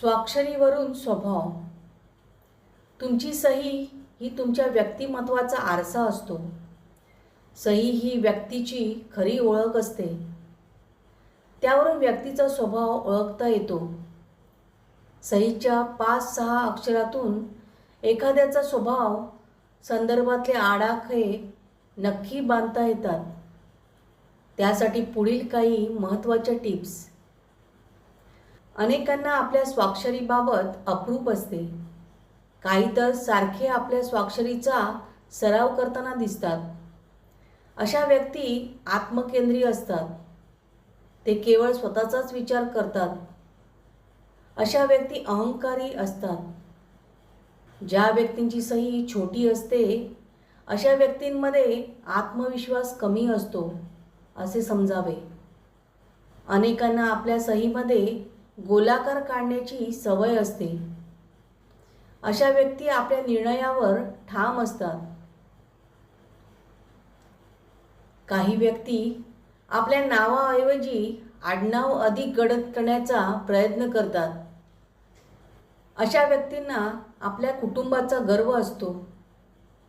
स्वाक्षरीवरून स्वभाव. तुमची सही ही तुमच्या व्यक्तिमत्वाचा आरसा असतो. सही ही व्यक्तीची खरी ओळख असते. त्यावरून व्यक्तीचा स्वभाव ओळखता येतो. सहीच्या पाच सहा अक्षरातून एखाद्याचा स्वभाव संदर्भातले आडाखे नक्की बांधता येतात. त्यासाठी पुढील काही महत्त्वाच्या टिप्स. अनेकांना आपल्या स्वाक्षरीबाबत अप्रूप असते. काही तर सारखे आपल्या स्वाक्षरीचा सराव करताना दिसतात. अशा व्यक्ती आत्मकेंद्रीय असतात. ते केवळ स्वतःचाच विचार करतात. अशा व्यक्ती अहंकारी असतात. ज्या व्यक्तींची सही छोटी असते अशा व्यक्तींमध्ये आत्मविश्वास कमी असतो असे समजावे. अनेकांना आपल्या सहीमध्ये गोलाकार काढण्याची सवय असते. अशा व्यक्ती आपल्या निर्णयावर ठाम असतात. काही व्यक्ती आपल्या नावाऐवजी आडनाव अधिक गडद करण्याचा प्रयत्न करतात. अशा व्यक्तींना आपल्या कुटुंबाचा गर्व असतो.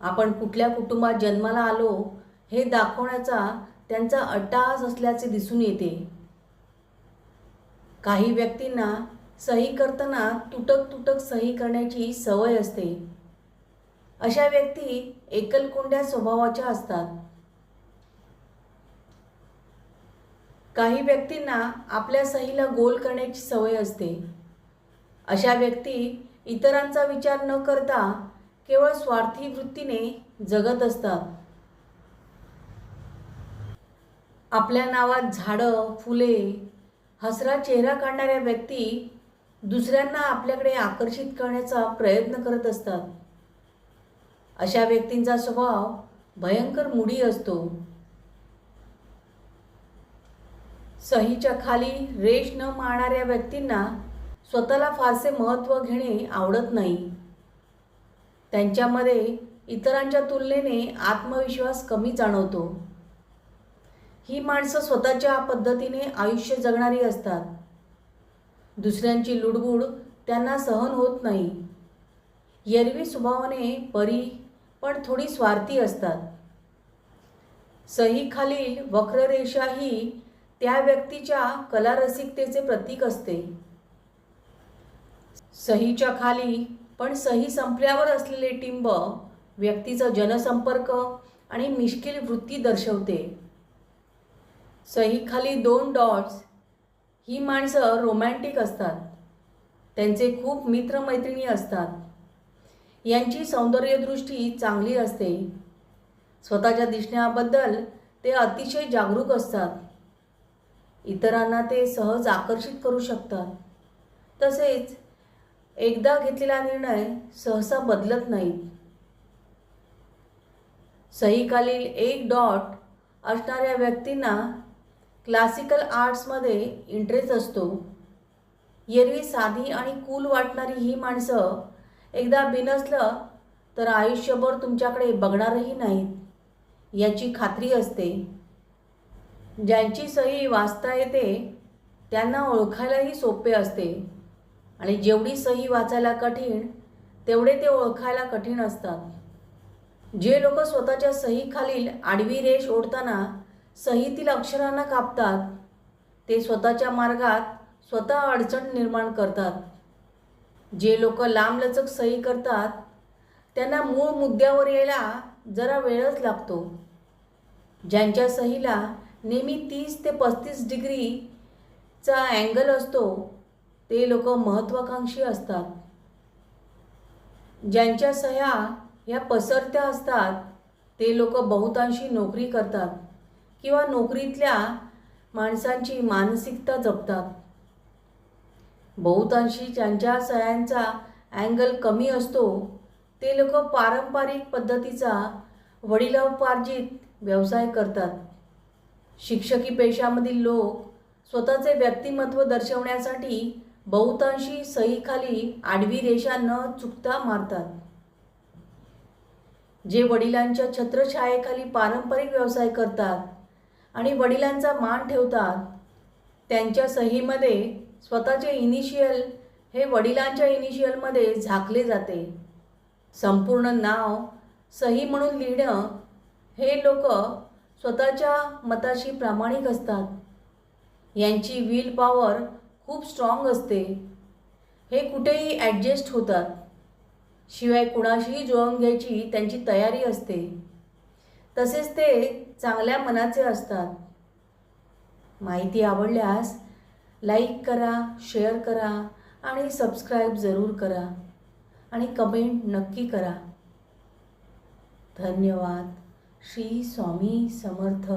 आपण कुठल्या कुटुंबात जन्माला आलो हे दाखवण्याचा त्यांचा अट्टाहास असल्याचे दिसून येते. काही व्यक्तींना सही करताना तुटक तुटक सही करण्याची सवय असते. अशा व्यक्ती एकलकोंड्या स्वभावाच्या असतात. काही व्यक्तींना आपल्या सहीला गोल करण्याची सवय असते. अशा व्यक्ती इतरांचा विचार न करता केवळ स्वार्थी वृत्तीने जगत असतात. आपल्या नावात झाडं फुले हसरा चेहरा काढणाऱ्या व्यक्ती दुसऱ्यांना आपल्याकडे आकर्षित करण्याचा प्रयत्न करत असतात. अशा व्यक्तींचा स्वभाव भयंकर मुडी असतो. सहीच्या खाली रेष न मारणाऱ्या व्यक्तींना स्वतःला फारसे महत्त्व घेणे आवडत नाही. त्यांच्यामध्ये इतरांच्या तुलनेने आत्मविश्वास कमी जाणवतो. ही माणसं स्वतःच्या पद्धतीने आयुष्य जगणारी असतात. दुसऱ्यांची लुडबुड त्यांना सहन होत नाही. येरवी स्वभावाने परी पण थोडी स्वार्थी असतात. सहीखालील वक्ररेषा ही त्या व्यक्तीच्या कलारसिकतेचे प्रतीक असते. सहीच्या खाली पण सही संपल्यावर असलेले टिंब व्यक्तीचा जनसंपर्क आणि मिश्किल वृत्ती दर्शवते. सहीखाली दोन डॉट्स ही माणसं रोमॅन्टिक असतात. त्यांचे खूप मित्रमैत्रिणी असतात. यांची सौंदर्यदृष्टी चांगली असते. स्वतःच्या दिसण्याबद्दल ते अतिशय जागरूक असतात. इतरांना ते सहज आकर्षित करू शकतात. तसेच एकदा घेतलेला निर्णय सहसा बदलत नाहीत सहीखालील एक डॉट असणाऱ्या व्यक्तींना क्लासिकल आर्ट्समध्ये इंटरेस्ट असतो. एरवी साधी आणि कूल वाटणारी ही माणसं एकदा बिनसलं तर आयुष्यभर तुमच्याकडे बघणारही नाहीत. याची खात्री असते. ज्यांची सही वाचता येते त्यांना ओळखायलाही सोपे असते. आणि जेवढी सही वाचायला कठीण तेवढे ते ओळखायला कठीण असतात. जे लोक स्वतःच्या सहीखालील आडवी रेष ओढताना सहीतील अक्षरांना कापतात. ते स्वतःच्या मार्गात स्वतः अडचण निर्माण करतात. जे लोक लांबलचक सही करतात त्यांना मूळ मुद्द्यावर यायला जरा वेळच लागतो. ज्यांच्या सहीला नेहमी तीस ते पस्तीस डिग्रीचा अँगल असतो ते लोक महत्त्वाकांक्षी असतात. ज्यांच्या सह्या ह्या पसरत्या असतात ते लोक बहुतांशी नोकरी करतात. किंवा नोकरीतल्या माणसांची मानसिकता जपतात. बहुतांशी ज्यांच्या सह्यांचा अँगल कमी असतो ते लोक पारंपरिक पद्धतीचा वडिलोपार्जित व्यवसाय करतात. शिक्षकी पेशामधील लोक स्वतःचे व्यक्तिमत्व दर्शवण्यासाठी बहुतांशी सहीखाली आडवी रेषा न चुकता मारतात. जे वडिलांच्या छत्रछायेखाली पारंपरिक व्यवसाय करतात आणि वडिलांचा मान ठेवतात. त्यांच्या सहीमध्ये स्वतःचे इनिशियल हे वडिलांच्या इनिशियलमध्ये झाकले जाते. संपूर्ण नाव सही म्हणून लिहिणं हे लोक स्वतःच्या मताशी प्रामाणिक असतात. यांची विल पॉवर खूप स्ट्रॉंग असते. हे कुठेही ॲडजस्ट होतात. शिवाय कुणाशीही जुळवून घ्यायची त्यांची तयारी असते. तसेच ते चांगल्या मनाचे असतात. माहिती आवडल्यास लाईक करा शेअर करा आणि सबस्क्राईब जरूर करा आणि कमेंट नक्की करा. धन्यवाद. श्री स्वामी समर्थ.